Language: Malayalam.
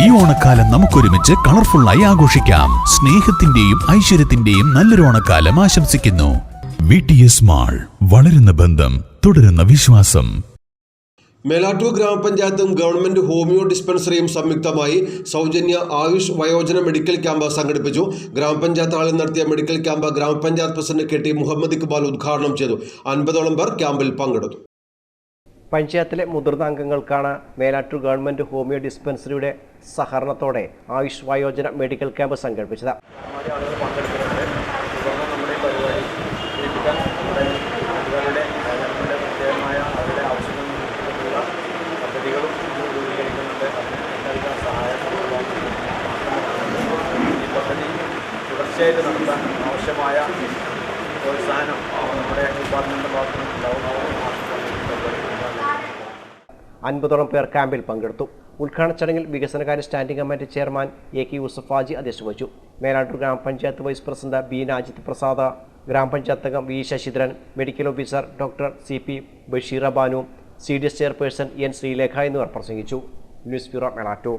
ഈ ഓണക്കാലം നമുക്കൊരുമിച്ച് കളർഫുള്ളായി ആഘോഷിക്കാം. സ്നേഹത്തിന്റെയും ഐശ്വര്യത്തിന്റെയും നല്ലൊരു ഓണക്കാലം ആശംസിക്കുന്നു. വി ടി എസ് മാൾ വളരുന്ന ബന്ധം തുടരുന്ന വിശ്വാസം. മേലാറ്റൂർ ഗ്രാമപഞ്ചായത്തും ഗവൺമെന്റ് ഹോമിയോ ഡിസ്പെൻസറിയും സംയുക്തമായി സൗജന്യ ആയുഷ് വയോജന മെഡിക്കൽ ക്യാമ്പ് സംഘടിപ്പിച്ചു. ഗ്രാമപഞ്ചായത്ത് ഹാളിൽ നടത്തിയ മെഡിക്കൽ ക്യാമ്പ് ഗ്രാമപഞ്ചായത്ത് president K T Muhammad Iqbal ഉദ്ഘാടനം ചെയ്തു. അൻപതോളം പേർ ക്യാമ്പിൽ പങ്കെടുത്തു. പഞ്ചായത്തിലെ മുതിർന്ന അംഗങ്ങൾക്കാണ് മേലാറ്റൂർ ഗവൺമെന്റ് ഹോമിയോ ഡിസ്പെൻസറിയുടെ സഹകരണത്തോടെ ആയുഷ് വയോജന മെഡിക്കൽ ക്യാമ്പ് സംഘടിപ്പിച്ചത്. ആവശ്യമായ പ്രോത്സാഹനം നമ്മുടെ ഡിപ്പാർട്ട്മെന്റിന്റെ ഭാഗത്തുനിന്ന് പരിപാടി അൻപതോളം പേർ ക്യാമ്പിൽ പങ്കെടുത്തു. ഉദ്ഘാടന ചടങ്ങിൽ വികസനകാര്യ standing committee chairman A K Yusuf Haji അധ്യക്ഷത വഹിച്ചു മേലാട്ടൂർ ഗ്രാമപഞ്ചായത്ത് vice president B Najith Prasad ഗ്രാമപഞ്ചായത്ത് അംഗം V Sasidharan medical officer doctor C P Basheera Banu C D S chairperson N Sreelekha എന്നിവർ പ്രസംഗിച്ചു. News bureau Melattur